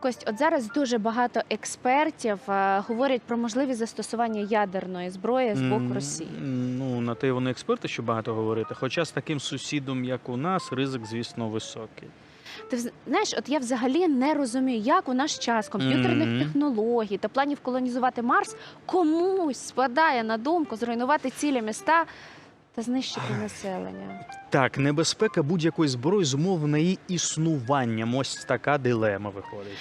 Кость, от зараз дуже багато експертів е, говорять про можливість застосування ядерної зброї з боку Росії. Ну, на те вони експерти, що багато говорити. Хоча з таким сусідом, як у нас, ризик, звісно, високий. Ти знаєш, от я взагалі не розумію, як у наш час комп'ютерних Мгм. технологій та планів колонізувати Марс комусь спадає на думку зруйнувати цілі міста та знищити населення. Так, небезпека будь-якої зброї зумовлена її існуванням. Ось така дилема виходить.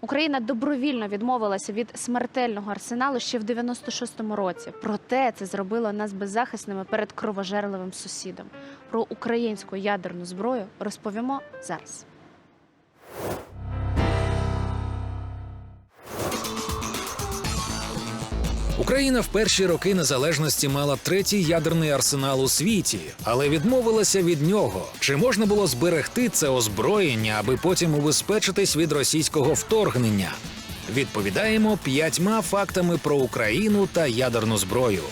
Україна добровільно відмовилася від смертельного арсеналу ще в 96-му році. Проте це зробило нас беззахисними перед кровожерливим сусідом. Про українську ядерну зброю розповімо зараз. Україна в перші роки незалежності мала третій ядерний арсенал у світі, але відмовилася від нього. Чи можна було зберегти це озброєння, аби потім убезпечитись від російського вторгнення? Відповідаємо п'ятьма фактами про Україну та ядерну зброю.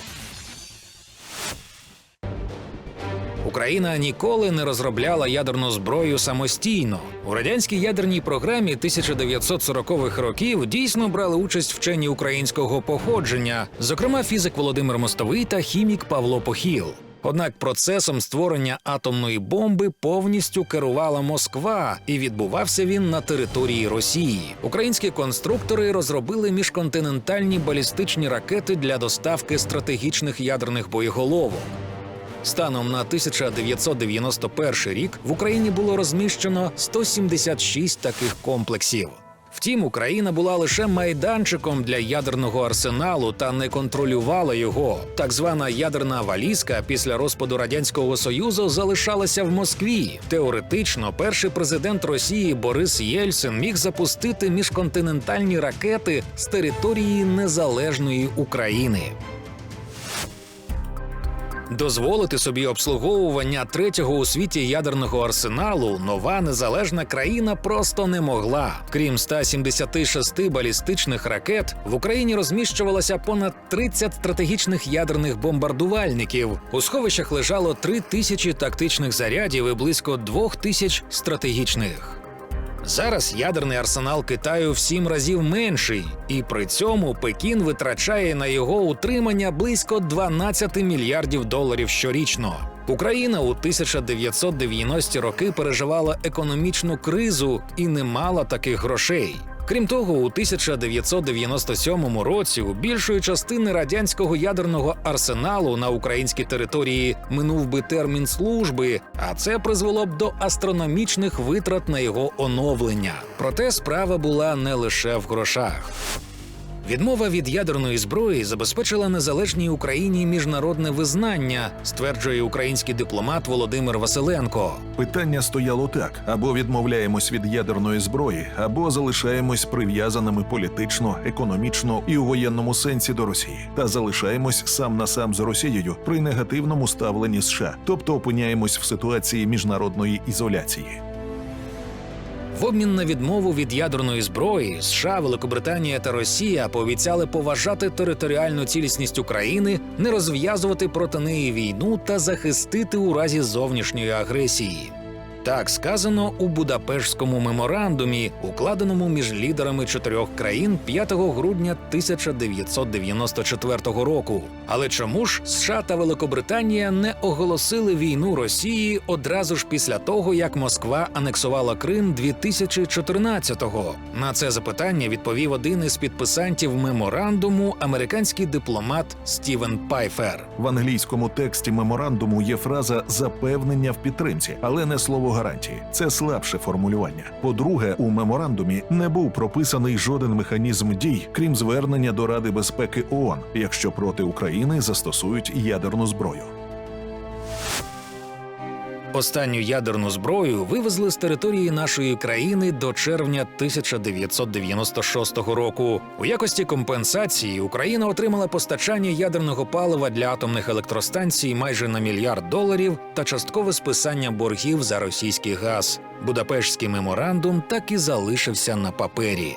Україна ніколи не розробляла ядерну зброю самостійно. У радянській ядерній програмі 1940-х років дійсно брали участь вчені українського походження, зокрема фізик Володимир Мостовий та хімік Павло Похіл. Однак процесом створення атомної бомби повністю керувала Москва, і відбувався він на території Росії. Українські конструктори розробили міжконтинентальні балістичні ракети для доставки стратегічних ядерних боєголовок. Станом на 1991 рік в Україні було розміщено 176 таких комплексів. Втім, Україна була лише майданчиком для ядерного арсеналу та не контролювала його. Так звана ядерна валізка після розпаду радянського союзу залишалася в Москві. Теоретично, перший президент Росії Борис Єльцин міг запустити міжконтинентальні ракети з території незалежної України. Дозволити собі обслуговування третього у світі ядерного арсеналу нова незалежна країна просто не могла. Крім 176 балістичних ракет, в Україні розміщувалося понад 30 стратегічних ядерних бомбардувальників. У сховищах лежало 3 тисячі тактичних зарядів і близько 2 тисяч стратегічних. Зараз ядерний арсенал Китаю в сім разів менший, і при цьому Пекін витрачає на його утримання близько 12 мільярдів доларів щорічно. Україна у 1990-ті роки переживала економічну кризу і не мала таких грошей. Крім того, у 1997 році у більшої частини радянського ядерного арсеналу на українській території минув би термін служби, а це призвело б до астрономічних витрат на його оновлення. Проте справа була не лише в грошах. Відмова від ядерної зброї забезпечила незалежній Україні міжнародне визнання, стверджує український дипломат Володимир Василенко. Питання стояло так: або відмовляємось від ядерної зброї, або залишаємось прив'язаними політично, економічно і у воєнному сенсі до Росії, та залишаємось сам на сам з Росією при негативному ставленні США, тобто опиняємось в ситуації міжнародної ізоляції. В обмін на відмову від ядерної зброї США, Великобританія та Росія пообіцяли поважати територіальну цілісність України, не розв'язувати проти неї війну та захистити у разі зовнішньої агресії. Так сказано у Будапештському меморандумі, укладеному між лідерами чотирьох країн 5 грудня 1994 року. Але чому ж США та Великобританія не оголосили війну Росії одразу ж після того, як Москва анексувала Крим 2014-го? На це запитання відповів один із підписантів меморандуму, американський дипломат Стівен Пайфер. В англійському тексті меморандуму є фраза запевнення в підтримці, але не слово гарантії. Це слабше формулювання. По-друге, у меморандумі не був прописаний жоден механізм дій, крім звернення до Ради безпеки ООН, якщо проти України застосують ядерну зброю. Останню ядерну зброю вивезли з території нашої країни до червня 1996 року. У якості компенсації Україна отримала постачання ядерного палива для атомних електростанцій майже на мільярд доларів та часткове списання боргів за російський газ. Будапештський меморандум так і залишився на папері.